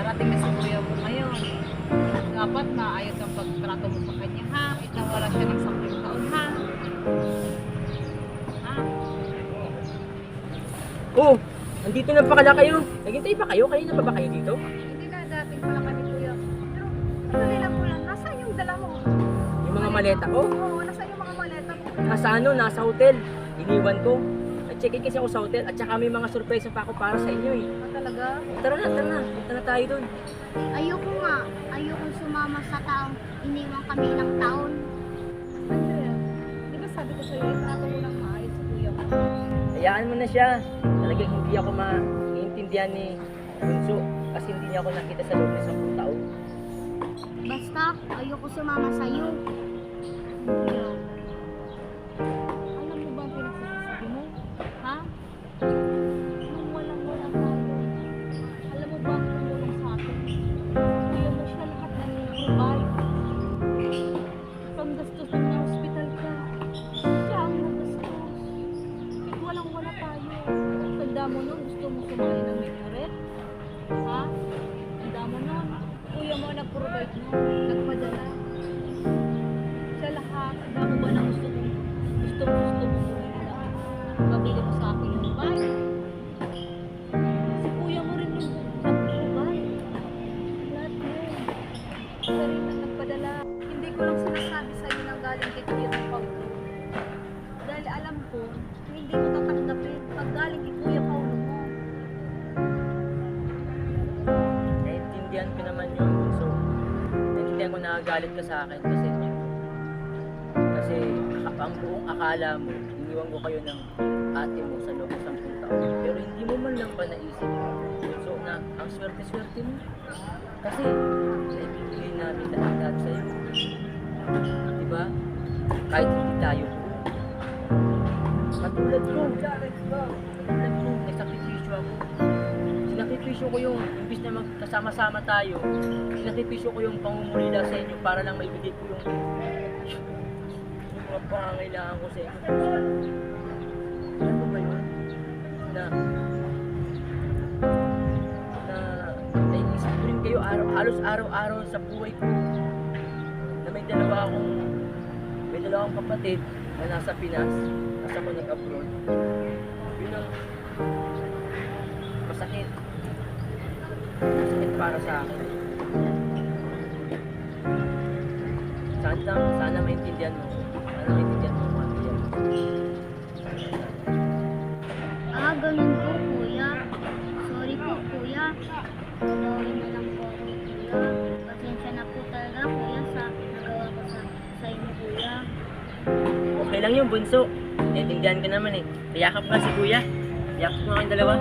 Darating na si kuya mo ngayon. Dapat maayos ang pagtrato mo sa kanya, ha? Ito wala siya ng sampung taon, ha? Ha? Oh, andito na pa kala kayo. Naghintay pa kayo? Kanina pa ba kayo dito? Hindi na dating pala kami kuya. Pero, sandali lang po lang. Nasaan yung dala mo? Yung mga maleta ko? Oo, nasaan yung mga maleta mo? Nasa ano, nasa hotel. Iniwan ko. Nag-check-in kasi ako sa hotel at saka may mga surprise pa ako para sa inyo eh. Ah, talaga? Tara na, tara na. Punta na tayo dun. Ayoko nga. Ayoko sumama sa taong iniwan kami ng taon. Andrea, di ba sabi ko sa'yo, itrato mo lang maayos sa kuya mo? Hayaan mo na siya. Talagang hindi ako maintindihan ni Bunso kasi hindi niya ako nakita sa loob ng 10 taon. Basta, ayoko sumama sa iyo. Siya rin ang nagpadala. Hindi ko lang sinasabi sa'yo nang galing kay Kuya Paulo. Dahil alam ko, hindi mo tatanggapin pag galing kay Kuya Paulo mo. Naintindihan ko naman yun, Bunso. Naintindihan ko nakagalit ka sa akin kasi kasi ang buong akala mo, iniwan ko kayo ng ate mo sa loob ng 10 taon. Pero hindi mo man lang ba naisip, na ang swerte-swerte mo. Kasi, naibigay namin lahat-lahat sa'yo. Diba? Kahit hindi tayo Katulad ko, katulad ko, nagsakripisyo ako. Sinakripisyo ko yung, imbis na magkasama-sama tayo, sinakripisyo ko yung pangungulila sa inyo para lang maibigay ko yung, yung mga pangangailangan ko sa inyo. Mo ba yun? Na, halos araw-araw sa buhay ko na may dalawa akong, may dalawang kapatid na nasa Pinas, nasa ako nag-abroad. Yun ang masakit. Masakit para sa akin. Sana, sana maintindihan mo. Sana maintindihan mo. Lang yung bunso. Naintindihan ka naman eh. Payakap ka si kuya. Payakap mo kayong dalawa.